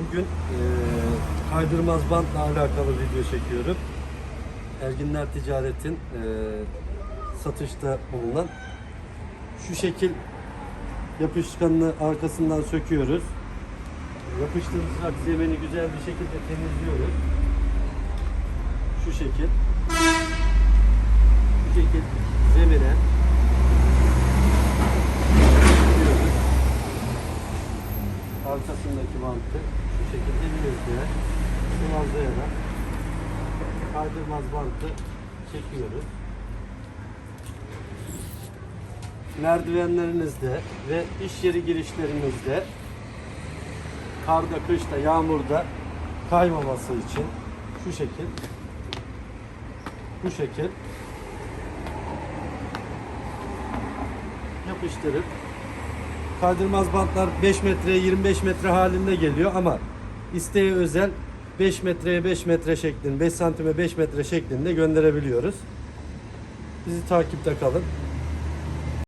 bugün e, kaydırmaz bantla alakalı video çekiyorum. Erginler Ticaret'in e, satışta bulunan şu şekil yapışkanını arkasından söküyoruz. Yapıştığımız aksiyemeni güzel bir şekilde temizliyoruz. Şu şekil. Şu şekil zemine Arkasındaki bantı şu şekilde elimizle sıvazlayarak kaydırmaz bantı çekiyoruz. Merdivenlerinizde ve iş yeri girişlerinizde karda, kışta, yağmurda kaymaması için şu şekil. Bu şekil. Yapıştırıp kaydırmaz bantlar 5 metreye 25 metre halinde geliyor ama isteğe özel 5 metreye 5 metre şeklinde 5 santime 5 metre şeklinde gönderebiliyoruz. Bizi takipte kalın.